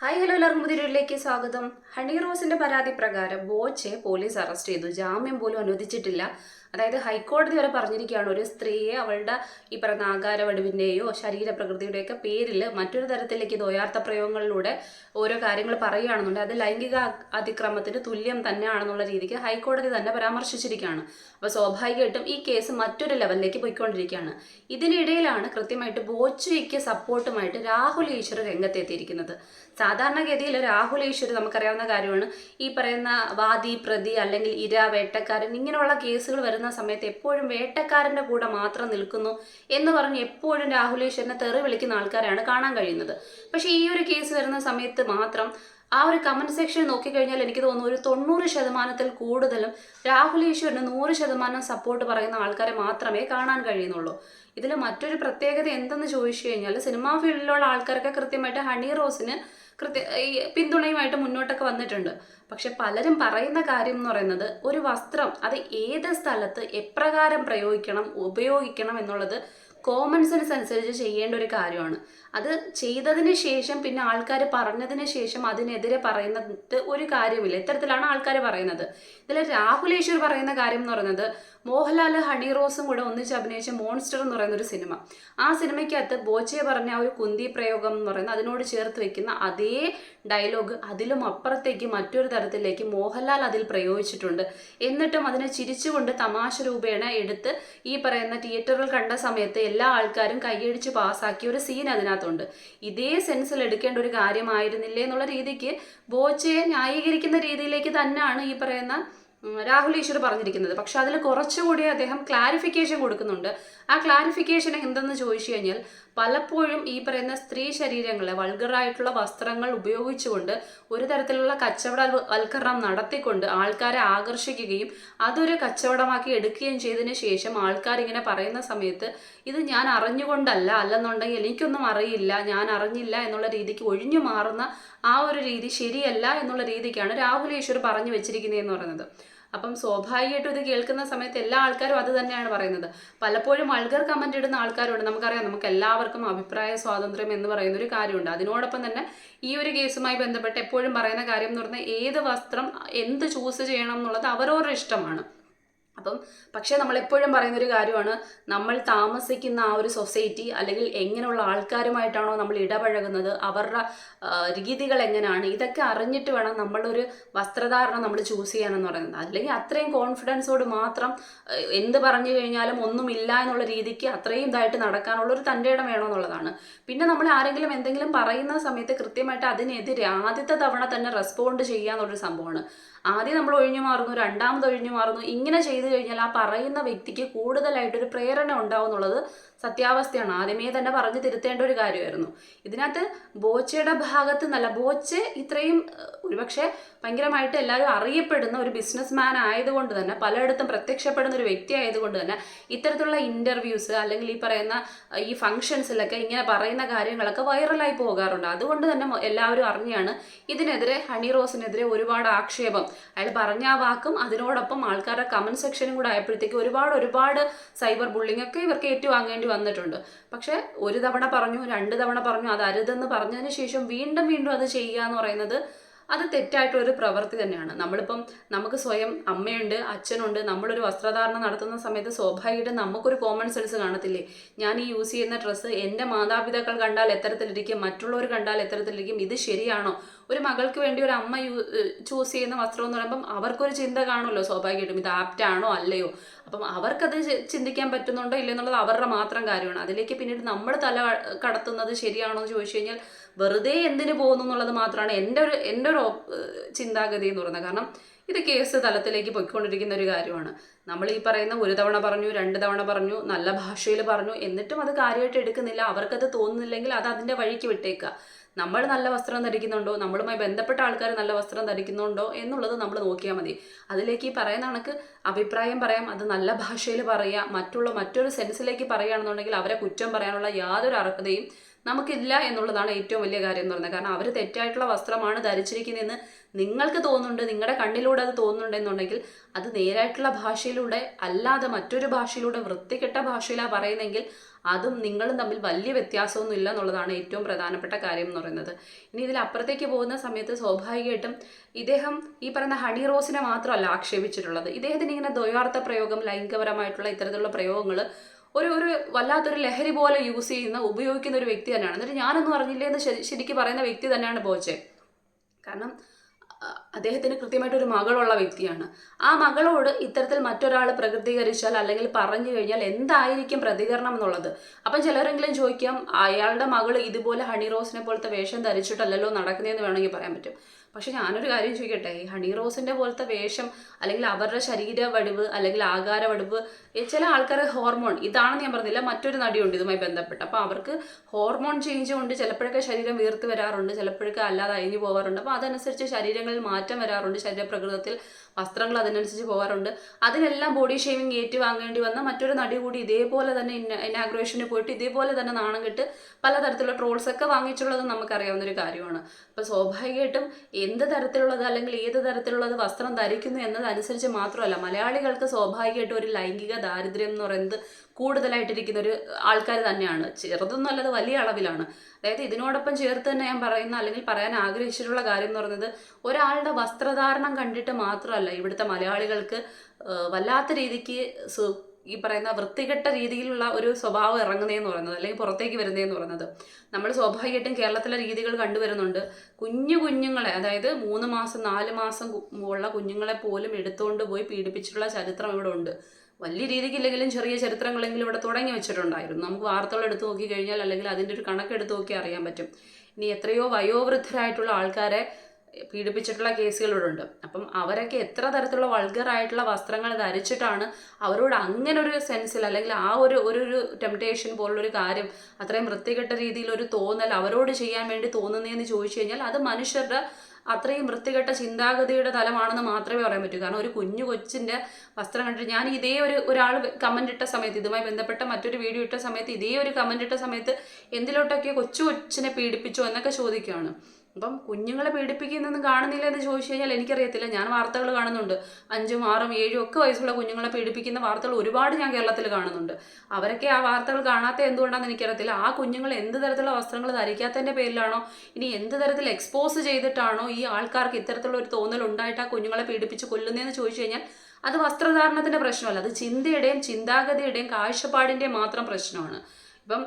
Hi hello എല്ലാവർക്കും പുതിയൊരുലേക്ക് സ്വാഗതം. Honey റോസിന്റെ പരാതി പ്രകാരം ബോച്ചെ പോലീസ് അറസ്റ്റ് ചെയ്തു. ജാമ്യം പോലും അനുവദിച്ചിട്ടില്ല. അതായത് ഹൈക്കോടതി വരെ പറഞ്ഞിരിക്കുകയാണ് ഒരു സ്ത്രീയെ അവളുടെ ഈ പറയുന്ന ആകാരവടിവിന്റെയോ ശരീരപ്രകൃതിയുടെയൊക്കെ പേരിൽ മറ്റൊരു തരത്തിലേക്ക് ദ്വയാർത്ഥ പ്രയോഗങ്ങളിലൂടെ ഓരോ കാര്യങ്ങൾ പറയുകയാണെന്നുണ്ടെങ്കിൽ അത് ലൈംഗിക അതിക്രമത്തിന് തുല്യം തന്നെയാണെന്നുള്ള രീതിക്ക് ഹൈക്കോടതി തന്നെ പരാമർശിച്ചിരിക്കുകയാണ്. അപ്പോൾ സ്വാഭാവികമായിട്ടും ഈ കേസ് മറ്റൊരു ലെവലിലേക്ക് പോയിക്കൊണ്ടിരിക്കുകയാണ്. ഇതിനിടയിലാണ് കൃത്യമായിട്ട് ബോച്ചയ്ക്ക് സപ്പോർട്ടുമായിട്ട് രാഹുൽ ഈശ്വർ രംഗത്തെത്തിയിരിക്കുന്നത്. സാധാരണഗതിയിൽ രാഹുൽ ഈശ്വർ നമുക്കറിയാവുന്ന കാര്യമാണ് ഈ പറയുന്ന വാദി പ്രതി അല്ലെങ്കിൽ ഇര വേട്ടക്കാരൻ ഇങ്ങനെയുള്ള കേസുകൾ വരുന്ന സമയത്ത് എപ്പോഴും വേട്ടക്കാരന്റെ കൂടെ മാത്രം നിൽക്കുന്നു എന്ന് പറഞ്ഞ് എപ്പോഴും രാഹുൽ തെറി വിളിക്കുന്ന ആൾക്കാരാണ് കാണാൻ കഴിയുന്നത്. പക്ഷേ ഈ ഒരു കേസ് വരുന്ന സമയത്ത് മാത്രം ആ ഒരു കമന്റ് സെക്ഷൻ നോക്കിക്കഴിഞ്ഞാൽ എനിക്ക് തോന്നുന്നു ഒരു തൊണ്ണൂറ് ശതമാനത്തിൽ കൂടുതലും രാഹുൽ ഈശ്വറിന് നൂറ് ശതമാനം സപ്പോർട്ട് പറയുന്ന ആൾക്കാരെ മാത്രമേ കാണാൻ കഴിയുന്നുള്ളൂ. ഇതിൽ മറ്റൊരു പ്രത്യേകത എന്തെന്ന് ചോദിച്ചു കഴിഞ്ഞാൽ സിനിമാ ഫീൽഡിലുള്ള ആൾക്കാരൊക്കെ കൃത്യമായിട്ട് ഹണി റോസിന് കൃത്യ ഈ പിന്തുണയുമായിട്ട് മുന്നോട്ടൊക്കെ വന്നിട്ടുണ്ട്. പക്ഷെ പലരും പറയുന്ന കാര്യം എന്ന് പറയുന്നത് ഒരു വസ്ത്രം അത് ഏത് സ്ഥലത്ത് എപ്രകാരം പ്രയോഗിക്കണം ഉപയോഗിക്കണം എന്നുള്ളത് കോമൺ സെൻസ് അനുസരിച്ച് ചെയ്യേണ്ട ഒരു കാര്യമാണ്. അത് ചെയ്തതിന് ശേഷം പിന്നെ ആൾക്കാർ പറഞ്ഞതിന് ശേഷം അതിനെതിരെ പറയുന്നത് ഒരു കാര്യമില്ല ഇത്തരത്തിലാണ് ആൾക്കാർ പറയുന്നത്. ഇതിൽ രാഹുൽ ഈശ്വർ പറയുന്ന കാര്യം എന്ന് പറയുന്നത് മോഹൻലാൽ ഹണി റോസും കൂടെ ഒന്നിച്ച് അഭിനയിച്ച മോൺസ്റ്റർ എന്ന് പറയുന്ന ഒരു സിനിമ. ആ സിനിമയ്ക്കകത്ത് ബോച്ചെ പറഞ്ഞ ഒരു കുന്തി പ്രയോഗം എന്ന് പറയുന്നത് അതിനോട് ചേർത്ത് വെക്കുന്ന അതേ ഡയലോഗ് അതിലും അപ്പുറത്തേക്ക് മറ്റൊരു തരത്തിലേക്ക് മോഹൻലാൽ അതിൽ പ്രയോഗിച്ചിട്ടുണ്ട്. എന്നിട്ടും അതിനെ ചിരിച്ചുകൊണ്ട് തമാശ രൂപേണ എടുത്ത് ഈ പറയുന്ന തിയേറ്ററിൽ കണ്ട സമയത്ത് എല്ലാ ആൾക്കാരും കൈയടിച്ച് പാസ്സാക്കിയ ഒരു സീൻ അതിനകത്തുണ്ട്. ഇതേ സെൻസിൽ എടുക്കേണ്ട ഒരു കാര്യമായിരുന്നില്ലേ എന്നുള്ള രീതിക്ക് ബോച്ചയെ ന്യായീകരിക്കുന്ന രീതിയിലേക്ക് തന്നെയാണ് ഈ പറയുന്ന രാഹുൽ ഈശ്വർ പറഞ്ഞിരിക്കുന്നത്. പക്ഷെ അതിൽ കുറച്ചുകൂടി അദ്ദേഹം ക്ലാരിഫിക്കേഷൻ കൊടുക്കുന്നുണ്ട്. ആ ക്ലാരിഫിക്കേഷൻ എന്തെന്ന് ചോദിച്ചു കഴിഞ്ഞാൽ പലപ്പോഴും ഈ പറയുന്ന സ്ത്രീ ശരീരങ്ങളെ വൾഗറായിട്ടുള്ള വസ്ത്രങ്ങൾ ഉപയോഗിച്ചുകൊണ്ട് ഒരു തരത്തിലുള്ള കച്ചവട വൽക്കരണം നടത്തിക്കൊണ്ട് ആൾക്കാരെ ആകർഷിക്കുകയും അതൊരു കച്ചവടമാക്കി എടുക്കുകയും ചെയ്തതിന് ശേഷം ആൾക്കാർ ഇങ്ങനെ പറയുന്ന സമയത്ത് ഇത് ഞാൻ അറിഞ്ഞുകൊണ്ടല്ല അല്ലെന്നുണ്ടെങ്കിൽ എനിക്കൊന്നും അറിയില്ല ഞാൻ അറിഞ്ഞില്ല എന്നുള്ള രീതിക്ക് ഒഴിഞ്ഞു മാറുന്ന ആ ഒരു രീതി ശരിയല്ല എന്നുള്ള രീതിക്കാണ് രാഹുൽ ഈശ്വർ പറഞ്ഞു വെച്ചിരിക്കുന്നതെന്ന് പറയുന്നത്. അപ്പം സ്വാഭാവികമായിട്ടും ഇത് കേൾക്കുന്ന സമയത്ത് എല്ലാ ആൾക്കാരും അത് തന്നെയാണ് പറയുന്നത്. പലപ്പോഴും വൾഗർ കമന്റ് ഇടുന്ന ആൾക്കാരുണ്ട്. നമുക്കറിയാം നമുക്ക് എല്ലാവർക്കും അഭിപ്രായ സ്വാതന്ത്ര്യം എന്ന് പറയുന്ന ഒരു കാര്യമുണ്ട്. അതിനോടൊപ്പം തന്നെ ഈ ഒരു കേസുമായി ബന്ധപ്പെട്ട് എപ്പോഴും പറയുന്ന കാര്യം എന്ന് പറഞ്ഞാൽ ഏത് വസ്ത്രം എന്ത് ചൂസ് ചെയ്യണം എന്നുള്ളത് അവരവരുടെ ഇഷ്ടമാണ്. അപ്പം പക്ഷേ നമ്മൾ എപ്പോഴും പറയുന്ന ഒരു കാര്യമാണ് നമ്മൾ താമസിക്കുന്ന ആ ഒരു സൊസൈറ്റി അല്ലെങ്കിൽ എങ്ങനെയുള്ള ആൾക്കാരുമായിട്ടാണോ നമ്മൾ ഇടപഴകുന്നത് അവരുടെ രീതികൾ എങ്ങനെയാണ് ഇതൊക്കെ അറിഞ്ഞിട്ട് വേണം നമ്മളൊരു വസ്ത്രധാരണം നമ്മൾ ചൂസ് ചെയ്യാനെന്ന് പറയുന്നത്. അല്ലെങ്കിൽ അത്രയും കോൺഫിഡൻസോട് മാത്രം എന്ത് പറഞ്ഞു കഴിഞ്ഞാലും ഒന്നുമില്ല എന്നുള്ള രീതിക്ക് അത്രയും ഇതായിട്ട് നടക്കാനുള്ള ഒരു തന്റെ ഇടം വേണമെന്നുള്ളതാണ്. പിന്നെ നമ്മൾ ആരെങ്കിലും എന്തെങ്കിലും പറയുന്ന സമയത്ത് കൃത്യമായിട്ട് അതിനെതിരെ ആദ്യത്തെ തവണ തന്നെ റെസ്പോണ്ട് ചെയ്യുക എന്നുള്ളൊരു സംഭവമാണ്. ആദ്യം നമ്മൾ ഒഴിഞ്ഞു മാറുന്നു രണ്ടാമത് ഒഴിഞ്ഞു മാറുന്നു ഇങ്ങനെ ചെയ്തു കഴിഞ്ഞാൽ ആ പറയുന്ന വ്യക്തിക്ക് കൂടുതലായിട്ടൊരു പ്രേരണ ഉണ്ടാവും എന്നുള്ളത് സത്യാവസ്ഥയാണ്. ആദ്യമേ തന്നെ പറഞ്ഞു തിരുത്തേണ്ട ഒരു കാര്യമായിരുന്നു. ഇതിനകത്ത് ബോച്ചയുടെ ഭാഗത്ത് നിന്നല്ല ബോച്ചെ ഇത്രയും ഒരുപക്ഷെ ഭയങ്കരമായിട്ട് എല്ലാവരും അറിയപ്പെടുന്ന ഒരു ബിസിനസ് മാൻ ആയതുകൊണ്ട് തന്നെ പലയിടത്തും പ്രത്യക്ഷപ്പെടുന്ന ഒരു വ്യക്തി ആയതുകൊണ്ട് തന്നെ ഇത്തരത്തിലുള്ള ഇന്റർവ്യൂസ് അല്ലെങ്കിൽ ഈ പറയുന്ന ഈ ഫംഗ്ഷൻസിലൊക്കെ ഇങ്ങനെ പറയുന്ന കാര്യങ്ങളൊക്കെ വൈറലായി പോകാറുണ്ട്. അതുകൊണ്ട് തന്നെ എല്ലാവരും അറിഞ്ഞാണ് ഇതിനെതിരെ ഹണി റോസിനെതിരെ ഒരുപാട് ആക്ഷേപം. അയാൾ പറഞ്ഞ വാക്കും അതിനോടൊപ്പം ആൾക്കാരുടെ കമന്റ് സെക്ഷനും കൂടെ ആയപ്പോഴത്തേക്ക് ഒരുപാട് ഒരുപാട് സൈബർ ബുള്ളിംഗ് ഒക്കെ ഇവർക്ക് ഏറ്റുവാങ്ങേണ്ടി വന്നിട്ടുണ്ട്. പക്ഷെ ഒരു തവണ പറഞ്ഞു രണ്ട് തവണ പറഞ്ഞു അത് അരുതെന്ന് പറഞ്ഞതിന് ശേഷം വീണ്ടും വീണ്ടും അത് ചെയ്യുക എന്ന് പറയുന്നത് അത് തെറ്റായിട്ടുള്ള ഒരു പ്രവൃത്തി തന്നെയാണ്. നമ്മളിപ്പം നമുക്ക് സ്വയം അമ്മയുണ്ട് അച്ഛനുണ്ട് നമ്മളൊരു വസ്ത്രധാരണം നടത്തുന്ന സമയത്ത് സ്വാഭാവികമായിട്ടും നമുക്കൊരു കോമൺ സെൻസ് കാണത്തില്ലേ? ഞാൻ ഈ യൂസ് ചെയ്യുന്ന ഡ്രസ്സ് എന്റെ മാതാപിതാക്കൾ കണ്ടാൽ എത്തരത്തിലിരിക്കും മറ്റുള്ളവർ കണ്ടാൽ എത്തരത്തിലിരിക്കും ഇത് ശരിയാണോ? ഒരു മകൾക്ക് വേണ്ടി ഒരു അമ്മ ചൂസ് ചെയ്യുന്ന വസ്ത്രം എന്ന് പറയുമ്പം അവർക്കൊരു ചിന്ത കാണുമല്ലോ സ്വാഭാവികമായിട്ടും. ഇത് ആപ്റ്റാണോ അല്ലയോ? അപ്പം അവർക്കത് ചിന്തിക്കാൻ പറ്റുന്നുണ്ടോ ഇല്ലെന്നുള്ളത് അവരുടെ മാത്രം കാര്യമാണ്. അതിലേക്ക് പിന്നീട് നമ്മൾ തല കടത്തുന്നത് ശരിയാണോ എന്ന് ചോദിച്ചു കഴിഞ്ഞാൽ വെറുതെ എന്തിനു പോകുന്നു എന്നുള്ളത് മാത്രമാണ് എന്റെ ഒരു എന്റെ ഒരു ചിന്താഗതി എന്ന് പറയുന്നത്. കാരണം ഇത് കേസ് തലത്തിലേക്ക് പൊയ്ക്കൊണ്ടിരിക്കുന്ന ഒരു കാര്യമാണ്. നമ്മൾ ഈ പറയുന്ന ഒരു തവണ പറഞ്ഞു രണ്ട് തവണ പറഞ്ഞു നല്ല ഭാഷയിൽ പറഞ്ഞു എന്നിട്ടും അത് കാര്യമായിട്ട് എടുക്കുന്നില്ല. അവർക്കത് തോന്നുന്നില്ലെങ്കിൽ അത് അതിന്റെ വഴിക്ക് വിട്ടേക്കുക. നമ്മൾ നല്ല വസ്ത്രം ധരിക്കുന്നുണ്ടോ? നമ്മളുമായി ബന്ധപ്പെട്ട ആൾക്കാർ നല്ല വസ്ത്രം ധരിക്കുന്നുണ്ടോ എന്നുള്ളത് നമ്മൾ നോക്കിയാൽ മതി. അതിലേക്ക് ഈ പറയുന്ന കണക്ക് അഭിപ്രായം പറയാം അത് നല്ല ഭാഷയിൽ പറയുക മറ്റുള്ള മറ്റൊരു സെൻസിലേക്ക് പറയുകയാണെന്നുണ്ടെങ്കിൽ അവരെ കുറ്റം പറയാനുള്ള യാതൊരു അർഹതയും നമുക്കില്ല എന്നുള്ളതാണ് ഏറ്റവും വലിയ കാര്യം എന്ന് പറയുന്നത്. കാരണം അവർ തെറ്റായിട്ടുള്ള വസ്ത്രമാണ് ധരിച്ചിരിക്കുന്നതെന്ന് നിങ്ങൾക്ക് തോന്നുന്നുണ്ട് നിങ്ങളുടെ കണ്ണിലൂടെ അത് തോന്നുന്നുണ്ടെന്നുണ്ടെങ്കിൽ അത് നേരായിട്ടുള്ള ഭാഷയിലൂടെ അല്ലാതെ മറ്റൊരു ഭാഷയിലൂടെ വൃത്തികെട്ട ഭാഷയിലാണ് പറയുന്നെങ്കിൽ അതും നിങ്ങളും തമ്മിൽ വലിയ വ്യത്യാസമൊന്നും ഇല്ല എന്നുള്ളതാണ് ഏറ്റവും പ്രധാനപ്പെട്ട കാര്യം എന്ന് പറയുന്നത്. ഇനി ഇതിൽ അപ്പുറത്തേക്ക് പോകുന്ന സമയത്ത് സ്വാഭാവികമായിട്ടും ഇദ്ദേഹം ഈ പറയുന്ന ഹണി റോസിനെ മാത്രമല്ല ആക്ഷേപിച്ചിട്ടുള്ളത്. ഇദ്ദേഹത്തിന് ഇങ്ങനെ ദ്വയാർത്ഥ പ്രയോഗം ലൈംഗികപരമായിട്ടുള്ള ഇത്തരത്തിലുള്ള പ്രയോഗങ്ങൾ ഒരു ഒരു വല്ലാത്തൊരു ലഹരി പോലെ യൂസ് ചെയ്യുന്ന ഉപയോഗിക്കുന്ന ഒരു വ്യക്തി തന്നെയാണ്. എന്നിട്ട് ഞാനൊന്നും അറിഞ്ഞില്ലേ എന്ന് ശരി ശരിക്കും പറയുന്ന വ്യക്തി തന്നെയാണ് ബോച്ചെ. കാരണം അദ്ദേഹത്തിന് കൃത്യമായിട്ട് ഒരു മകളുള്ള വ്യക്തിയാണ്. ആ മകളോട് ഇത്തരത്തിൽ മറ്റൊരാൾ പ്രകൃതീകരിച്ചാൽ അല്ലെങ്കിൽ പറഞ്ഞു കഴിഞ്ഞാൽ എന്തായിരിക്കും പ്രതികരണം എന്നുള്ളത്? അപ്പം ചിലരെങ്കിലും ചോദിക്കാം അയാളുടെ മകൾ ഇതുപോലെ ഹണി റോസിനെ പോലത്തെ വേഷം ധരിച്ചിട്ടല്ലല്ലോ നടക്കുന്നതെന്ന് വേണമെങ്കിൽ പറയാൻ പറ്റും. പക്ഷെ ഞാനൊരു കാര്യം ചോദിക്കട്ടെ? ഈ ഹണി റോസിന്റെ പോലത്തെ വേഷം അല്ലെങ്കിൽ അവരുടെ ശരീര വടിവ് അല്ലെങ്കിൽ ആകാര വടിവ് ചില ആൾക്കാരെ ഹോർമോൺ ഇതാണെന്ന് ഞാൻ പറഞ്ഞില്ല മറ്റൊരു നടിയുണ്ട് ഇതുമായി ബന്ധപ്പെട്ട്. അപ്പോൾ അവർക്ക് ഹോർമോൺ ചേഞ്ച് കൊണ്ട് ചിലപ്പോഴൊക്കെ ശരീരം വീർത്ത് വരാറുണ്ട് ചിലപ്പോഴൊക്കെ അല്ലാതെ അഴിഞ്ഞു പോകാറുണ്ട് അപ്പോൾ അതനുസരിച്ച് ശരീരങ്ങളിൽ മാറ്റം വരാറുണ്ട് ശരീരപ്രകൃതത്തിൽ വസ്ത്രങ്ങൾ അതിനനുസരിച്ച് പോകാറുണ്ട് അതിനെല്ലാം ബോഡി ഷേവിങ് ഏറ്റു വാങ്ങേണ്ടി വന്ന മറ്റൊരു നടി കൂടി ഇതേപോലെ തന്നെ ഇനാഗ്രേഷന് പോയിട്ട് ഇതേപോലെ തന്നെ നാണം കെട്ട് പലതരത്തിലുള്ള ട്രോൾസ് ഒക്കെ വാങ്ങിച്ചുള്ളത് നമുക്കറിയാവുന്ന ഒരു കാര്യമാണ്. അപ്പോൾ സ്വാഭാവികമായിട്ടും എന്ത് തരത്തിലുള്ളത് അല്ലെങ്കിൽ ഏത് തരത്തിലുള്ളത് വസ്ത്രം ധരിക്കുന്നു എന്നതനുസരിച്ച് മാത്രമല്ല മലയാളികൾക്ക് സ്വാഭാവികമായിട്ട് ഒരു ലൈംഗിക ദാരിദ്ര്യം എന്ന് പറയുന്നത് കൂടുതലായിട്ടിരിക്കുന്ന ഒരു ആൾക്കാർ തന്നെയാണ്. ചെറുതൊന്നും വലിയ അളവിലാണ്. അതായത് ഇതിനോടൊപ്പം ചേർത്ത് തന്നെ ഞാൻ പറയുന്ന അല്ലെങ്കിൽ പറയാൻ ആഗ്രഹിച്ചിട്ടുള്ള കാര്യം എന്ന് പറയുന്നത് ഒരാളുടെ വസ്ത്രധാരണം കണ്ടിട്ട് മാത്രമല്ല ഇവിടുത്തെ മലയാളികൾക്ക് വല്ലാത്ത രീതിക്ക് ഈ പറയുന്ന വൃത്തികെട്ട രീതിയിലുള്ള ഒരു സ്വഭാവം ഇറങ്ങുന്നതെന്ന് പറയുന്നത് അല്ലെങ്കിൽ പുറത്തേക്ക് വരുന്നതെന്ന് പറയുന്നത്. നമ്മൾ സ്വാഭാവികമായിട്ടും കേരളത്തിലെ രീതികൾ കണ്ടുവരുന്നുണ്ട്. കുഞ്ഞു കുഞ്ഞുങ്ങളെ അതായത് മൂന്ന് മാസം നാല് മാസം ഉള്ള കുഞ്ഞുങ്ങളെ പോലും എടുത്തുകൊണ്ട് പോയി പീഡിപ്പിച്ചിട്ടുള്ള ചരിത്രം ഇവിടെ ഉണ്ട്. വലിയ രീതിക്കില്ലെങ്കിലും ചെറിയ ചരിത്രങ്ങളെങ്കിലും ഇവിടെ തുടങ്ങി വെച്ചിട്ടുണ്ടായിരുന്നു. നമുക്ക് വാർത്തകൾ എടുത്തു നോക്കി കഴിഞ്ഞാൽ അല്ലെങ്കിൽ അതിന്റെ ഒരു കണക്കെടുത്ത് നോക്കി അറിയാൻ പറ്റും. ഇനി എത്രയോ വയോവൃദ്ധരായിട്ടുള്ള ആൾക്കാരെ പീഡിപ്പിച്ചിട്ടുള്ള കേസുകൾ ഇവിടെ ഉണ്ട് അപ്പം അവരൊക്കെ എത്ര തരത്തിലുള്ള വൾഗറായിട്ടുള്ള വസ്ത്രങ്ങൾ ധരിച്ചിട്ടാണ് അവരോട് അങ്ങനെ ഒരു സെൻസിൽ അല്ലെങ്കിൽ ആ ഒരു ഒരു ഒരു ടെംപ്ടേഷൻ പോലുള്ളൊരു കാര്യം അത്രയും വൃത്തികെട്ട രീതിയിൽ ഒരു തോന്നൽ അവരോട് ചെയ്യാൻ വേണ്ടി തോന്നുന്നതെന്ന് ചോദിച്ചു കഴിഞ്ഞാൽ അത് മനുഷ്യരുടെ അത്രയും വൃത്തികെട്ട ചിന്താഗതിയുടെ തലമാണെന്ന് മാത്രമേ പറയാൻ പറ്റൂ. കാരണം ഒരു കുഞ്ഞു കൊച്ചിന്റെ വസ്ത്രം കണ്ടിട്ട് ഞാൻ ഇതേ ഒരു ഒരാൾ കമന്റ് ഇട്ട സമയത്ത് ഇതുമായി ബന്ധപ്പെട്ട മറ്റൊരു വീഡിയോ ഇട്ട സമയത്ത് ഇതേ ഒരു കമന്റ് ഇട്ട സമയത്ത് എന്തിലോട്ടൊക്കെ കൊച്ചു കൊച്ചിനെ പീഡിപ്പിച്ചോ എന്നൊക്കെ ചോദിക്കുകയാണ്. അപ്പം കുഞ്ഞുങ്ങളെ പീഡിപ്പിക്കുന്നൊന്നും കാണുന്നില്ല എന്ന് ചോദിച്ചു കഴിഞ്ഞാൽ എനിക്കറിയത്തില്ല. ഞാൻ വാർത്തകൾ കാണുന്നുണ്ട്. അഞ്ചും ആറും ഏഴും ഒക്കെ വയസ്സുള്ള കുഞ്ഞുങ്ങളെ പീഡിപ്പിക്കുന്ന വാർത്തകൾ ഒരുപാട് ഞാൻ കേരളത്തിൽ കാണുന്നുണ്ട്. അവരൊക്കെ ആ വാർത്തകൾ കാണാത്ത എന്തുകൊണ്ടാണെന്ന് എനിക്കറിയത്തില്ല. ആ കുഞ്ഞുങ്ങൾ എന്ത് തരത്തിലുള്ള വസ്ത്രങ്ങൾ ധരിക്കാത്തതിന്റെ പേരിലാണോ? ഇനി എന്ത് തരത്തിൽ എക്സ്പോസ് ചെയ്തിട്ടാണോ ഈ ആൾക്കാർക്ക് ഇത്തരത്തിലുള്ള ഒരു തോന്നൽ ഉണ്ടായിട്ട് ആ കുഞ്ഞുങ്ങളെ പീഡിപ്പിച്ച് കൊല്ലുന്നതെന്ന് ചോദിച്ചു കഴിഞ്ഞാൽ അത് വസ്ത്രധാരണത്തിന്റെ പ്രശ്നമല്ല. അത് ചിന്തയുടെയും ചിന്താഗതിയുടെയും കാഴ്ചപ്പാടിന്റെയും മാത്രം പ്രശ്നമാണ്. ഇപ്പം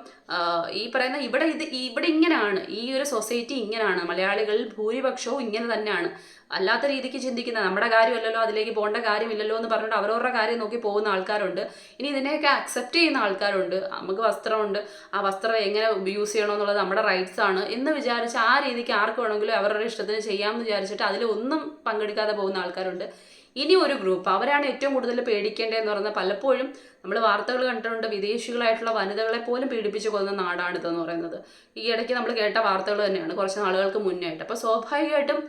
ഈ പറയുന്ന ഇവിടെ ഇത് ഇവിടെ ഇങ്ങനെയാണ് ഈ ഒരു സൊസൈറ്റി ഇങ്ങനെയാണ് മലയാളികളിൽ ഭൂരിപക്ഷവും ഇങ്ങനെ തന്നെയാണ്. അല്ലാത്ത രീതിക്ക് ചിന്തിക്കുന്ന നമ്മുടെ കാര്യമല്ലല്ലോ അതിലേക്ക് പോകേണ്ട കാര്യമില്ലല്ലോ എന്ന് പറഞ്ഞിട്ട് അവരവരുടെ കാര്യം നോക്കി പോകുന്ന ആൾക്കാരുണ്ട്. ഇനി ഇതിനെയൊക്കെ അക്സെപ്റ്റ് ചെയ്യുന്ന ആൾക്കാരുണ്ട്. നമുക്ക് വസ്ത്രമുണ്ട്. ആ വസ്ത്രം എങ്ങനെ യൂസ് ചെയ്യണമെന്നുള്ളത് നമ്മുടെ റൈറ്റ്സ് ആണ് എന്ന് വിചാരിച്ച് ആ രീതിക്ക് ആർക്ക് വേണമെങ്കിലും അവരുടെ ഇഷ്ടത്തിന് ചെയ്യാമെന്ന് വിചാരിച്ചിട്ട് അതിലൊന്നും പങ്കെടുക്കാതെ പോകുന്ന ആൾക്കാരുണ്ട്. ഇനി ഒരു ഗ്രൂപ്പ് അവരാണ് ഏറ്റവും കൂടുതൽ പേടിക്കേണ്ടതെന്ന് പറഞ്ഞാൽ പലപ്പോഴും നമ്മൾ വാർത്തകൾ കണ്ടിട്ടുണ്ട് വിദേശികളായിട്ടുള്ള വനിതകളെ പോലും പീഡിപ്പിച്ച് കൊന്ന നാടാണിതെന്ന് പറയുന്നത്. ഈ ഇടയ്ക്ക് നമ്മൾ കേട്ട വാർത്തകൾ തന്നെയാണ് കുറച്ച് നാളുകൾക്ക് മുന്നേ ആയിട്ട് അപ്പോൾ സ്വാഭാവികമായിട്ടും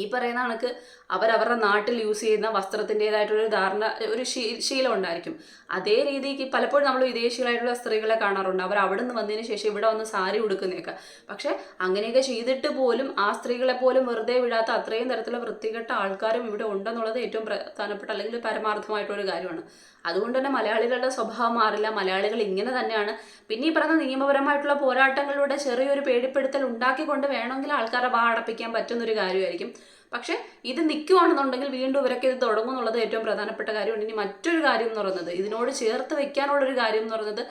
ഈ പറയുന്ന കണക്ക് അവരവരുടെ നാട്ടിൽ യൂസ് ചെയ്യുന്ന വസ്ത്രത്തിന്റെതായിട്ടൊരു ധാരണ ഒരു ശീലം ഉണ്ടായിരിക്കും. അതേ രീതിക്ക് പലപ്പോഴും നമ്മൾ വിദേശികളായിട്ടുള്ള സ്ത്രീകളെ കാണാറുണ്ട്. അവർ അവിടെ നിന്ന് വന്നതിന് ശേഷം ഇവിടെ വന്ന് സാരി ഉടുക്കുന്നതൊക്കെ. പക്ഷേ അങ്ങനെയൊക്കെ ചെയ്തിട്ട് പോലും ആ സ്ത്രീകളെ പോലും വെറുതെ വിടാത്ത അത്രയും തരത്തിലുള്ള വൃത്തികെട്ട ആൾക്കാരും ഇവിടെ ഉണ്ടെന്നുള്ളത് ഏറ്റവും പ്രധാനപ്പെട്ട അല്ലെങ്കിൽ പരമാർത്ഥമായിട്ടുള്ളൊരു കാര്യമാണ്. അതുകൊണ്ട് തന്നെ മലയാളികളുടെ സ്വഭാവം മാറില്ല. മലയാളികൾ ഇങ്ങനെ തന്നെയാണ്. പിന്നെ ഈ പറഞ്ഞ നിയമപരമായിട്ടുള്ള പോരാട്ടങ്ങളിലൂടെ ചെറിയൊരു പേടിപ്പെടുത്തൽ ഉണ്ടാക്കിക്കൊണ്ട് വേണമെങ്കിൽ ആൾക്കാരെ വാ അടപ്പിക്കാൻ പറ്റുന്നൊരു കാര്യമായിരിക്കും. പക്ഷെ ഇത് നിൽക്കുകയാണെന്നുണ്ടെങ്കിൽ വീണ്ടും ഇവരൊക്കെ ഇത് തുടങ്ങും എന്നുള്ളത് ഏറ്റവും പ്രധാനപ്പെട്ട കാര്യമാണ്. ഇനി മറ്റൊരു കാര്യം എന്ന് പറയുന്നത് ഇതിനോട് ചേർത്ത് വെക്കാനുള്ളൊരു കാര്യം എന്ന് പറയുന്നത്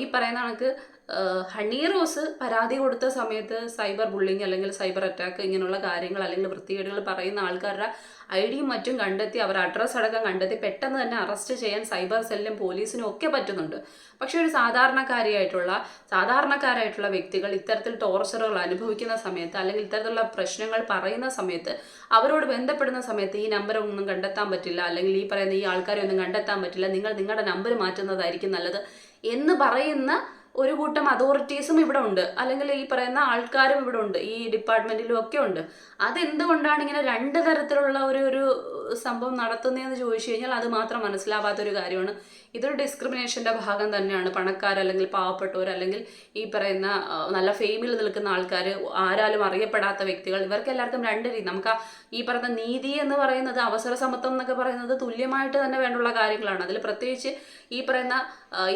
ഈ പറയുന്ന കണക്ക് ഹണി റോസ് പരാതി കൊടുത്ത സമയത്ത് സൈബർ ബുള്ളിങ് അല്ലെങ്കിൽ സൈബർ അറ്റാക്ക് ഇങ്ങനെയുള്ള കാര്യങ്ങൾ അല്ലെങ്കിൽ വൃത്തികേടുകൾ പറയുന്ന ആൾക്കാരുടെ ഐ ഡിയും മറ്റും കണ്ടെത്തി അവർ അഡ്രസ്സ് അടക്കം കണ്ടെത്തി പെട്ടെന്ന് തന്നെ അറസ്റ്റ് ചെയ്യാൻ സൈബർ സെല്ലിനും പോലീസിനും ഒക്കെ പറ്റുന്നുണ്ട്. പക്ഷെ ഒരു സാധാരണക്കാരിയായിട്ടുള്ള സാധാരണക്കാരായിട്ടുള്ള വ്യക്തികൾ ഇത്തരത്തിൽ ടോർച്ചറുകൾ അനുഭവിക്കുന്ന സമയത്ത് അല്ലെങ്കിൽ ഇത്തരത്തിലുള്ള പ്രശ്നങ്ങൾ പറയുന്ന സമയത്ത് അവരോട് ബന്ധപ്പെടുന്ന സമയത്ത് ഈ നമ്പർ ഒന്നും കണ്ടെത്താൻ പറ്റില്ല അല്ലെങ്കിൽ ഈ പറയുന്ന ഈ ആൾക്കാരെ ഒന്നും കണ്ടെത്താൻ പറ്റില്ല നിങ്ങൾ നിങ്ങളുടെ നമ്പർ മാറ്റുന്നതായിരിക്കും നല്ലത് എന്ന് പറയുന്ന ഒരു കൂട്ടം അതോറിറ്റീസും ഇവിടെ ഉണ്ട്. അല്ലെങ്കിൽ ഈ പറയുന്ന ആൾക്കാരും ഇവിടെ ഉണ്ട്. ഈ ഡിപ്പാർട്ട്മെന്റിലും ഒക്കെ ഉണ്ട്. അതെന്തുകൊണ്ടാണ് ഇങ്ങനെ രണ്ട് തരത്തിലുള്ള ഒരു ഒരു സംഭവം നടത്തുന്നതെന്ന് ചോദിച്ചു കഴിഞ്ഞാൽ അത് മാത്രം മനസ്സിലാവാത്തൊരു കാര്യമാണ്. ഇതൊരു ഡിസ്ക്രിമിനേഷന്റെ ഭാഗം തന്നെയാണ്. പണക്കാർ അല്ലെങ്കിൽ പാവപ്പെട്ടവർ അല്ലെങ്കിൽ ഈ പറയുന്ന നല്ല ഫെയിമിൽ നിൽക്കുന്ന ആൾക്കാർ ആരാലും അറിയപ്പെടാത്ത വ്യക്തികൾ ഇവർക്ക് എല്ലാവർക്കും രണ്ട് രീതി. നമുക്ക് ഈ പറയുന്ന നീതി എന്ന് പറയുന്നത് അവസര സമത്വം എന്നൊക്കെ പറയുന്നത് തുല്യമായിട്ട് തന്നെ വേണ്ടുള്ള കാര്യങ്ങളാണ്. അതിൽ പ്രത്യേകിച്ച് ഈ പറയുന്ന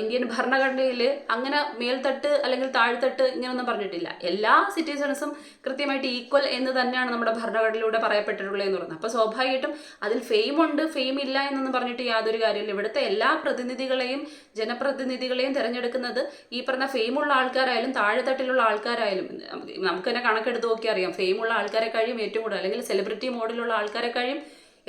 ഇന്ത്യൻ ഭരണഘടനയിൽ അങ്ങനെ മേൽത്തട്ട് അല്ലെങ്കിൽ താഴ്ത്തട്ട് ഇങ്ങനെയൊന്നും പറഞ്ഞിട്ടില്ല. എല്ലാ സിറ്റിസൺസും കൃത്യമായിട്ട് ഈക്വൽ എന്ന് തന്നെയാണ് നമ്മുടെ ഭരണഘടനയിലൂടെ പറയപ്പെട്ടിട്ടുള്ളത് എന്ന് പറയുന്നത്. അപ്പോൾ സ്വാഭാവികമായിട്ടും അതിൽ ഫെയിം ഉണ്ട് ഫെയിം ഇല്ല എന്നൊന്നും പറഞ്ഞിട്ട് യാതൊരു കാര്യമില്ല ഇവിടുത്തെ എല്ലാ പ്രതിനിധികളെയും ജനപ്രതിനിധികളെയും തിരഞ്ഞെടുക്കുന്നത് ഈ പറഞ്ഞ ഫെയിമുള്ള ആൾക്കാരായാലും താഴെത്തട്ടിലുള്ള ആൾക്കാരായാലും നമുക്ക് തന്നെ കണക്കെടുത്ത് നോക്കിയാൽ അറിയാം ഫെയിമുള്ള ആൾക്കാരെ കഴിയും ഏറ്റവും കൂടുതൽ അല്ലെങ്കിൽ സെലിബ്രിറ്റി മോഡിലുള്ള ആൾക്കാരെ കഴിയും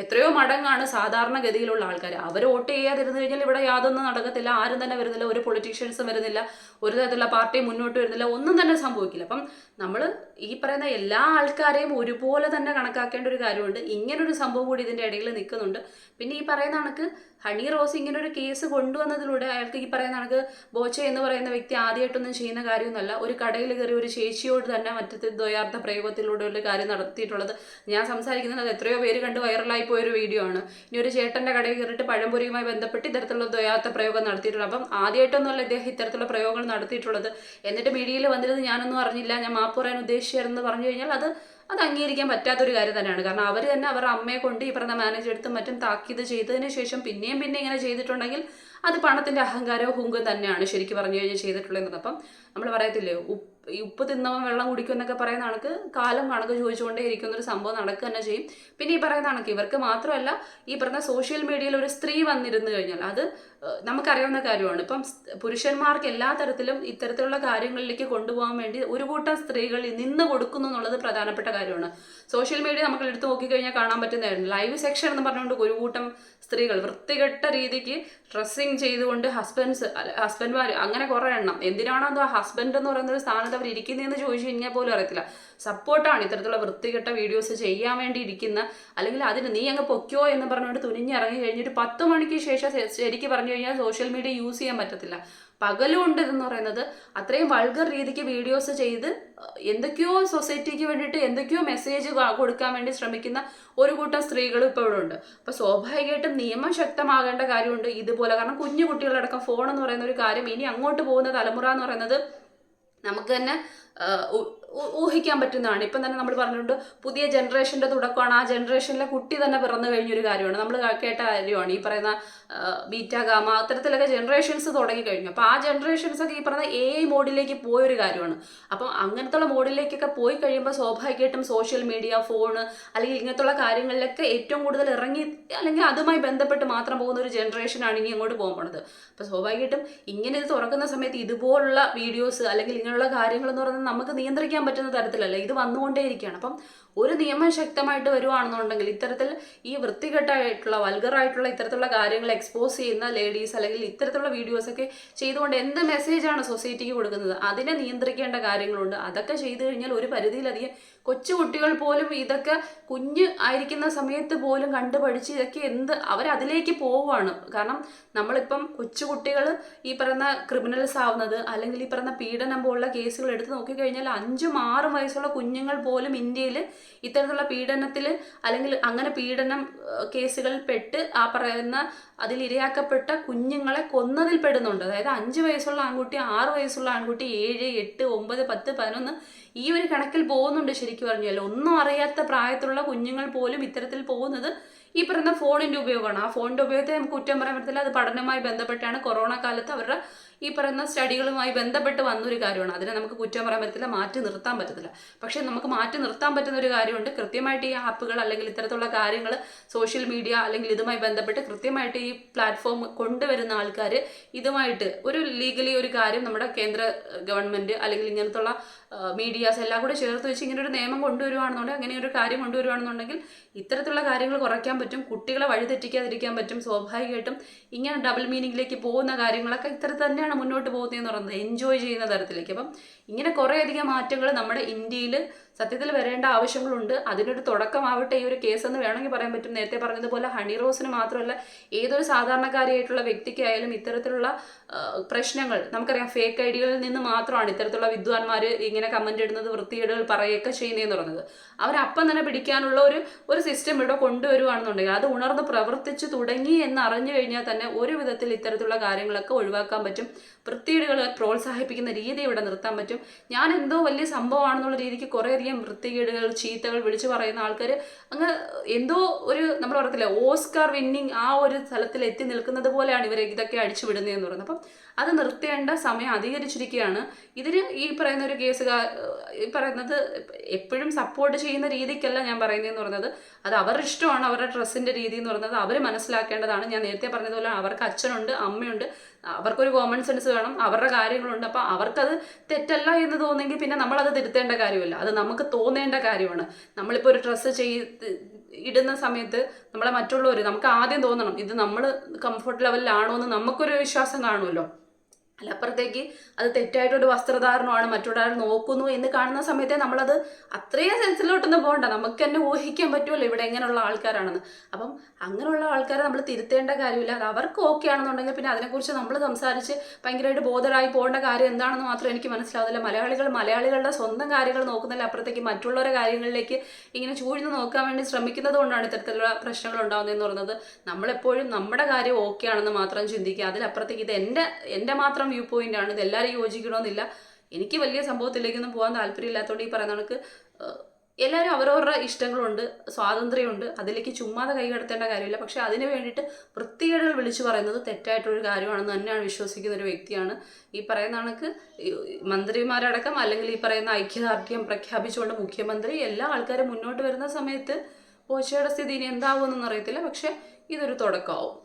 എത്രയോ മടങ്ങാണ് സാധാരണഗതിയിലുള്ള ആൾക്കാർ അവർ വോട്ട് ചെയ്യാതിരുന്നു കഴിഞ്ഞാൽ ഇവിടെ യാതൊന്നും നടക്കത്തില്ല ആരും തന്നെ വരുന്നില്ല ഒരു പൊളിറ്റീഷ്യൻസും വരുന്നില്ല ഒരു തരത്തിലുള്ള പാർട്ടി മുന്നോട്ട് വരുന്നില്ല ഒന്നും തന്നെ സംഭവിക്കില്ല. അപ്പം നമ്മൾ ഈ പറയുന്ന എല്ലാ ആൾക്കാരെയും ഒരുപോലെ തന്നെ കണക്കാക്കേണ്ട ഒരു കാര്യമുണ്ട്. ഇങ്ങനൊരു സംഭവം കൂടി ഇതിന്റെ ഇടയിൽ നിൽക്കുന്നുണ്ട് പിന്നെ ഈ പറയുന്ന കണക്ക് ഹണി റോസ് ഇങ്ങനെ ഒരു കേസ് കൊണ്ടുവന്നതിലൂടെ അയാൾക്ക് ഈ പറയുന്ന കണക്ക് ബോച്ച എന്ന് പറയുന്ന വ്യക്തി ആദ്യമായിട്ടൊന്നും ചെയ്യുന്ന കാര്യമൊന്നുമല്ല. ഒരു കടയിൽ കയറി ഒരു ശേഷിയോട് തന്നെ മറ്റത്തെ ദ്വയാർത്ഥ പ്രയോഗത്തിലൂടെ ഒരു കാര്യം നടത്തിയിട്ടുള്ളത്. ഞാൻ സംസാരിക്കുന്നത് എത്രയോ പേര് കണ്ട് വൈറലായി പോയൊരു വീഡിയോ ആണ്. ഇനി ഒരു ചേട്ടന്റെ കടയിൽ കയറിയിട്ട് പഴംപൊരിയുമായി ബന്ധപ്പെട്ട് ഇത്തരത്തിലുള്ള ദ്വയാത്ത പ്രയോഗം നടത്തിയിട്ടുള്ളത് അപ്പം ആദ്യമായിട്ടൊന്നുമല്ല ഇദ്ദേഹം ഇത്തരത്തിലുള്ള പ്രയോഗങ്ങൾ നടത്തിയിട്ടുള്ളത്. എന്നിട്ട് മീഡിയയിൽ വന്നിരുന്നത് ഞാനൊന്നും അറിഞ്ഞില്ല ഞാൻ മാപ്പ് പറയാൻ ഉദ്ദേശിച്ചായിരുന്നു പറഞ്ഞു കഴിഞ്ഞാൽ അത് അത് അംഗീകരിക്കാൻ പറ്റാത്തൊരു കാര്യം തന്നെയാണ്. കാരണം അവർ തന്നെ അവരുടെ അമ്മയെ കൊണ്ട് ഈ പറഞ്ഞ മാനേജർ എടുത്തും മറ്റും താക്കീത് ചെയ്തതിന് ശേഷം പിന്നെയും പിന്നെ ഇങ്ങനെ ചെയ്തിട്ടുണ്ടെങ്കിൽ അത് പണത്തിന്റെ അഹങ്കാരവും ഹുങ്കും തന്നെയാണ് ശരിക്കും പറഞ്ഞു കഴിഞ്ഞാൽ ചെയ്തിട്ടുള്ളത് അപ്പം നമ്മൾ പറയത്തില്ലേ ഉപ്പ് ഈ ഉപ്പ് തിന്നവൻ വെള്ളം കുടിക്കും എന്നൊക്കെ പറയുന്ന കണക്ക് കാലം കണക്ക് ചോദിച്ചുകൊണ്ടേ ഇരിക്കുന്ന ഒരു സംഭവം നടക്കുക തന്നെ ചെയ്യും. പിന്നെ ഈ പറയുന്ന കണക്ക് ഇവർക്ക് മാത്രമല്ല ഈ പറഞ്ഞ സോഷ്യൽ മീഡിയയിൽ ഒരു സ്ത്രീ വന്നിരുന്നു കഴിഞ്ഞാൽ അത് നമുക്കറിയാവുന്ന കാര്യമാണ്. ഇപ്പം പുരുഷന്മാർക്ക് എല്ലാ തരത്തിലും ഇത്തരത്തിലുള്ള കാര്യങ്ങളിലേക്ക് കൊണ്ടുപോകാൻ വേണ്ടി ഒരു കൂട്ടം സ്ത്രീകൾ നിന്ന് കൊടുക്കുന്നു എന്നുള്ളത് പ്രധാനപ്പെട്ട കാര്യമാണ്. സോഷ്യൽ മീഡിയ നമുക്ക് എടുത്ത് നോക്കിക്കഴിഞ്ഞാൽ കാണാൻ പറ്റുന്നതായിരുന്നു. ലൈവ് സെക്ഷൻ എന്ന് പറഞ്ഞുകൊണ്ട് ഒരു കൂട്ടം സ്ത്രീകൾ വൃത്തികെട്ട രീതിക്ക് ഡ്രസ്സിങ് ചെയ്തുകൊണ്ട് ഹസ്ബൻഡ്സ് ഹസ്ബൻഡ്മാർ അങ്ങനെ കുറേ എണ്ണം. എന്തിനാണോ അത് ഹസ്ബൻഡ് എന്ന് പറയുന്ന ഒരു സ്ഥാനത്ത് അവർ ഇരിക്കുന്നതെന്ന് ചോദിച്ചു കഴിഞ്ഞാൽ പോലും അറിയത്തില്ല. സപ്പോർട്ടാണ് ഇത്തരത്തിലുള്ള വൃത്തികെട്ട വീഡിയോസ് ചെയ്യാൻ വേണ്ടി ഇരിക്കുന്ന അല്ലെങ്കിൽ അതിന് നീ അങ്ങ് പൊക്കോ എന്ന് പറഞ്ഞുകൊണ്ട് തുനിഞ്ഞിറങ്ങി കഴിഞ്ഞിട്ട് പത്ത് മണിക്ക് ശേഷം ശരിക്കും പറഞ്ഞു കഴിഞ്ഞാൽ സോഷ്യൽ മീഡിയ യൂസ് ചെയ്യാൻ പറ്റത്തില്ല. പകലുകൊണ്ട് എന്ന് പറയുന്നത് അത്രയും വൾഗർ രീതിക്ക് വീഡിയോസ് ചെയ്ത് എന്തൊക്കെയോ സൊസൈറ്റിക്ക് വേണ്ടിയിട്ട് എന്തൊക്കെയോ മെസ്സേജ് കൊടുക്കാൻ വേണ്ടി ശ്രമിക്കുന്ന ഒരു കൂട്ടം ഇവിടെ ഉണ്ട്. അപ്പോൾ സ്വാഭാവികമായിട്ടും നിയമം ശക്തമാകേണ്ട കാര്യമുണ്ട് ഇതുപോലെ. കാരണം കുഞ്ഞു കുട്ടികളടക്കം ഫോൺ എന്ന് പറയുന്ന ഒരു കാര്യം ഇനി അങ്ങോട്ട് പോകുന്ന തലമുറ എന്ന് പറയുന്നത് നമുക്ക് തന്നെ ഊഹിക്കാൻ പറ്റുന്നതാണ്. ഇപ്പം തന്നെ നമ്മൾ പറഞ്ഞിട്ടുണ്ട് പുതിയ ജനറേഷന്റെ തുടക്കമാണ്. ആ ജനറേഷനിലെ കുട്ടി തന്നെ പിറന്നു കഴിഞ്ഞൊരു കാര്യമാണ്. നമ്മൾ കേട്ട കാര്യമാണ്. ഈ പറയുന്ന ബീറ്റാ ഗാമ അത്തരത്തിലൊക്കെ ജനറേഷൻസ് തുടങ്ങി കഴിഞ്ഞു. അപ്പോൾ ആ ജനറേഷൻസ് ഒക്കെ ഈ പറയുന്ന എ ഐ മോഡിലേക്ക് പോയൊരു കാര്യമാണ്. അപ്പം അങ്ങനത്തുള്ള മോഡിലേക്കൊക്കെ പോയി കഴിയുമ്പോൾ സ്വാഭാവികമായിട്ടും സോഷ്യൽ മീഡിയ ഫോണ് അല്ലെങ്കിൽ ഇങ്ങനത്തുള്ള കാര്യങ്ങളിലൊക്കെ ഏറ്റവും കൂടുതൽ ഇറങ്ങി അല്ലെങ്കിൽ അതുമായി ബന്ധപ്പെട്ട് മാത്രം പോകുന്ന ഒരു ജനറേഷനാണ് ഇനി അങ്ങോട്ട് പോകാൻ പോണത്. അപ്പോൾ സ്വാഭാവികമായിട്ടും ഇങ്ങനെ ഇത് തുറക്കുന്ന സമയത്ത് ഇതുപോലുള്ള വീഡിയോസ് അല്ലെങ്കിൽ ഇങ്ങനെയുള്ള കാര്യങ്ങൾ എന്ന് നമുക്ക് നിയന്ത്രിക്കാൻ പറ്റുന്ന തരത്തിലല്ല. ഇത് വന്നുകൊണ്ടേയിരിക്കുകയാണ്. അപ്പം ഒരു നിയമം ശക്തമായിട്ട് വരുവാണെന്നുണ്ടെങ്കിൽ ഇത്തരത്തിൽ ഈ വൃത്തികെട്ടായിട്ടുള്ള വൽഗറായിട്ടുള്ള ഇത്തരത്തിലുള്ള കാര്യങ്ങൾ എക്സ്പോസ് ചെയ്യുന്ന ലേഡീസ് അല്ലെങ്കിൽ ഇത്തരത്തിലുള്ള വീഡിയോസൊക്കെ ചെയ്തുകൊണ്ട് എന്ത് മെസ്സേജാണ് സൊസൈറ്റിക്ക് കൊടുക്കുന്നത്? അതിനെ നിയന്ത്രിക്കേണ്ട കാര്യങ്ങളുണ്ട്. അതൊക്കെ ചെയ്തു കഴിഞ്ഞാൽ ഒരു പരിധിയിലധികം കൊച്ചു കുട്ടികൾ പോലും ഇതൊക്കെ കുഞ്ഞ് ആയിരിക്കുന്ന സമയത്ത് പോലും കണ്ടു പഠിച്ച് ഇതൊക്കെ എന്ത് അവരതിലേക്ക് പോവുകയാണ് കാരണം നമ്മളിപ്പം കൊച്ചു കുട്ടികൾ ഈ പറയുന്ന ക്രിമിനൽസ് ആവുന്നത് അല്ലെങ്കിൽ ഈ പറയുന്ന പീഡനം പോലുള്ള കേസുകൾ എടുത്ത് നോക്കിക്കഴിഞ്ഞാൽ അഞ്ചും ആറും വയസ്സുള്ള കുഞ്ഞുങ്ങൾ പോലും ഇന്ത്യയിൽ ഇത്തരത്തിലുള്ള പീഡനത്തിൽ അല്ലെങ്കിൽ അങ്ങനെ പീഡനം കേസുകളിൽ പെട്ട് ആ പറയുന്ന അതിൽ ഇരയാക്കപ്പെട്ട കുഞ്ഞുങ്ങളെ കൊന്നതിൽ പെടുന്നുണ്ട്. അതായത് അഞ്ച് വയസ്സുള്ള ആൺകുട്ടി ആറ് വയസ്സുള്ള ആൺകുട്ടി ഏഴ് എട്ട് ഒമ്പത് പത്ത് പതിനൊന്ന് ഈ ഒരു കണക്കിൽ പോകുന്നുണ്ട് ശരിക്കും പറഞ്ഞാൽ ഒന്നും അറിയാത്ത പ്രായത്തിലുള്ള കുഞ്ഞുങ്ങൾ പോലും ഇത്തരത്തിൽ പോകുന്നത് ഈ പറയുന്ന ഫോണിന്റെ ഉപയോഗമാണ്. ആ ഫോണിന്റെ ഉപയോഗത്തെ നമുക്ക് കുറ്റം പറയാൻ പറ്റത്തില്ല. അത് പഠനവുമായി ബന്ധപ്പെട്ടാണ് കൊറോണ കാലത്ത് അവരുടെ ഈ പറയുന്ന സ്റ്റഡികളുമായി ബന്ധപ്പെട്ട് വന്നൊരു കാര്യമാണ്. അതിനെ നമുക്ക് കുറ്റം പറയാൻ പറ്റത്തില്ല മാറ്റി നിർത്താൻ പറ്റത്തില്ല. പക്ഷേ നമുക്ക് മാറ്റി നിർത്താൻ പറ്റുന്ന ഒരു കാര്യമുണ്ട്. കൃത്യമായിട്ട് ഈ ആപ്പുകൾ അല്ലെങ്കിൽ ഇത്തരത്തിലുള്ള കാര്യങ്ങൾ സോഷ്യൽ മീഡിയ അല്ലെങ്കിൽ ഇതുമായി ബന്ധപ്പെട്ട് കൃത്യമായിട്ട് ഈ പ്ലാറ്റ്ഫോം കൊണ്ടുവരുന്ന ആൾക്കാർ ഇതുമായിട്ട് ഒരു ലീഗലി ഒരു കാര്യം നമ്മുടെ കേന്ദ്ര ഗവൺമെന്റ് അല്ലെങ്കിൽ ഇങ്ങനത്തുള്ള മീഡിയാസ് എല്ലാം കൂടെ ചേർത്ത് വെച്ച് ഇങ്ങനെ ഒരു നിയമം കൊണ്ടുവരുവാണെന്നുണ്ടെങ്കിൽ അങ്ങനെ ഒരു കാര്യം കൊണ്ടുവരുവാണെന്നുണ്ടെങ്കിൽ ഇത്തരത്തിലുള്ള കാര്യങ്ങൾ കുറയ്ക്കാൻ പറ്റും. കുട്ടികളെ വഴിതെറ്റിക്കാതിരിക്കാൻ പറ്റും. സ്വാഭാവികമായിട്ടും ഇങ്ങനെ ഡബിൾ മീനിങ്ങിലേക്ക് പോകുന്ന കാര്യങ്ങളൊക്കെ ഇത്തരത്തിൽ തന്നെയാണ് മുന്നോട്ട് പോകുന്നതെന്ന് പറയുന്നത് എൻജോയ് ചെയ്യുന്ന തരത്തിലേക്ക്. അപ്പം ഇങ്ങനെ കുറേയധികം മാറ്റങ്ങൾ നമ്മുടെ ഇന്ത്യയിൽ സത്യത്തിൽ വരേണ്ട ആവശ്യങ്ങളുണ്ട്. അതിനൊരു തുടക്കമാവട്ടെ ഈ ഒരു കേസ് എന്ന് വേണമെങ്കിൽ പറയാൻ പറ്റും. നേരത്തെ പറഞ്ഞതുപോലെ ഹണി റോസിന് മാത്രമല്ല ഏതൊരു സാധാരണക്കാരിയായിട്ടുള്ള വ്യക്തിക്കായാലും ഇത്തരത്തിലുള്ള പ്രശ്നങ്ങൾ നമുക്കറിയാം. ഫേക്ക് ഐഡികളിൽ നിന്ന് മാത്രമാണ് ഇത്തരത്തിലുള്ള വിദ്വാൻമാർ ഇങ്ങനെ കമന്റ് ഇടുന്നത് വൃത്തികേടുകൾ പറയുകയൊക്കെ ചെയ്യുന്നതെന്ന് പറയുന്നത്. അവരപ്പം തന്നെ പിടിക്കാനുള്ള ഒരു ഒരു സിസ്റ്റം ഇവിടെ കൊണ്ടുവരുവാണെന്നുണ്ടെങ്കിൽ അത് ഉണർന്ന് പ്രവർത്തിച്ചു തുടങ്ങി എന്ന് അറിഞ്ഞു കഴിഞ്ഞാൽ തന്നെ ഒരു വിധത്തിൽ ഇത്തരത്തിലുള്ള കാര്യങ്ങളൊക്കെ ഒഴിവാക്കാൻ പറ്റും. വൃത്തികേടുകൾ പ്രോത്സാഹിപ്പിക്കുന്ന രീതി ഇവിടെ നിർത്താൻ പറ്റും. ഞാൻ എന്തോ വലിയ സംഭവമാണെന്നുള്ള രീതിക്ക് കുറേയധികം വൃത്തികേടുകൾ ചീത്തകൾ വിളിച്ചു പറയുന്ന ആൾക്കാർ അങ്ങ് എന്തോ ഒരു നമ്മൾ പറയത്തില്ല ഓസ്കാർ വിന്നിങ് ആ ഒരു സ്ഥലത്തിൽ എത്തി നിൽക്കുന്നത് പോലെയാണ് ഇവർ ഇതൊക്കെ അടിച്ചു വിടുന്നതെന്ന് പറയുന്നത്. അപ്പം അത് നിർത്തേണ്ട സമയം അധികരിച്ചിരിക്കുകയാണ്. ഇതിന് ഈ പറയുന്ന ഒരു കേസ് ഈ പറയുന്നത് എപ്പോഴും സപ്പോർട്ട് ചെയ്യുന്ന രീതിക്കല്ല ഞാൻ പറയുന്നതെന്ന് പറയുന്നത്. അത് അവരുടെ ഇഷ്ടമാണ് അവരുടെ ഡ്രസ്സിന്റെ രീതി എന്ന് പറയുന്നത്. അവർ മനസ്സിലാക്കേണ്ടതാണ്. ഞാൻ നേരത്തെ പറഞ്ഞതുപോലെ അവർക്ക് അച്ഛനുണ്ട് അമ്മയുണ്ട്. അവർക്കൊരു കോമൺ സെൻസ് വേണം അവരുടെ കാര്യങ്ങളുണ്ട് അപ്പോൾ അവർക്കത് തെറ്റല്ല എന്ന് തോന്നുമെങ്കിൽ പിന്നെ നമ്മളത് തിരുത്തേണ്ട കാര്യമില്ല. അത് നമുക്ക് തോന്നേണ്ട കാര്യമാണ്. നമ്മളിപ്പോൾ ഒരു ഡ്രസ്സ് ചെയ് ഇടുന്ന സമയത്ത് നമ്മളെ മറ്റുള്ളവർ നമുക്ക് ആദ്യം തോന്നണം ഇത് നമ്മൾ കംഫർട്ട് ലെവലിലാണോ എന്ന് നമുക്കൊരു വിശ്വാസം കാണുമല്ലോ. അല്ല അപ്പുറത്തേക്ക് അത് തെറ്റായിട്ടൊരു വസ്ത്രധാരണമാണ് മറ്റൊരാൾ നോക്കുന്നു എന്ന് കാണുന്ന സമയത്തെ നമ്മളത് അത്രയും സെൻസിലോട്ടൊന്നും പോകണ്ട. നമുക്ക് തന്നെ ഊഹിക്കാൻ പറ്റുമല്ലോ ഇവിടെ എങ്ങനെയുള്ള ആൾക്കാരാണെന്ന്. അപ്പം അങ്ങനെയുള്ള ആൾക്കാരെ നമ്മൾ തിരുത്തേണ്ട കാര്യമില്ല. അത് അവർക്ക് ഓക്കെ ആണെന്നുണ്ടെങ്കിൽ പിന്നെ അതിനെക്കുറിച്ച് നമ്മൾ സംസാരിച്ച് ഭയങ്കരമായിട്ട് ബോധരായി പോകേണ്ട കാര്യം എന്താണെന്ന് മാത്രം എനിക്ക് മനസ്സിലാവുന്നില്ല. മലയാളികൾ മലയാളികളുടെ സ്വന്തം കാര്യങ്ങൾ നോക്കുന്നില്ല അപ്പുറത്തേക്ക് മറ്റുള്ളവരുടെ കാര്യങ്ങളിലേക്ക് ഇങ്ങനെ ചൂഴ്ന്ന് നോക്കാൻ വേണ്ടി ശ്രമിക്കുന്നത് കൊണ്ടാണ് ഇത്തരത്തിലുള്ള പ്രശ്നങ്ങൾ ഉണ്ടാകുന്നതെന്ന് പറയുന്നത്. നമ്മളെപ്പോഴും നമ്മുടെ കാര്യം ഓക്കെ ആണെന്ന് മാത്രം ചിന്തിക്കുക. അതിലപ്പുറത്തേക്ക് ഇത് എന്റെ എന്റെ മാത്രം വ്യൂ പോയിന്റ് ആണ്. ഇത് എല്ലാവരും യോജിക്കണമെന്നില്ല. എനിക്ക് വലിയ സംഭവത്തിലേക്കൊന്നും പോകാൻ താല്പര്യമില്ലാത്തതുകൊണ്ട് ഈ പറയുന്ന കണക്ക് എല്ലാവരും അവരവരുടെ ഇഷ്ടങ്ങളുണ്ട് സ്വാതന്ത്ര്യമുണ്ട്. അതിലേക്ക് ചുമ്മാതെ കൈ കടത്തേണ്ട കാര്യമില്ല. പക്ഷെ അതിന് വേണ്ടിയിട്ട് വൃത്തികേടുകൾ വിളിച്ചു പറയുന്നത് തെറ്റായിട്ടൊരു കാര്യമാണെന്ന് തന്നെയാണ് വിശ്വസിക്കുന്ന ഒരു വ്യക്തിയാണ്. ഈ പറയുന്ന കണക്ക് മന്ത്രിമാരടക്കം അല്ലെങ്കിൽ ഈ പറയുന്ന ഐക്യദാർഢ്യം പ്രഖ്യാപിച്ചുകൊണ്ട് മുഖ്യമന്ത്രി എല്ലാ ആൾക്കാരും മുന്നോട്ട് വരുന്ന സമയത്ത് പോച്ചയുടെ സ്ഥിതി ഇനി എന്താവുമെന്നൊന്നും അറിയത്തില്ല. പക്ഷെ ഇതൊരു തുടക്കമാവും.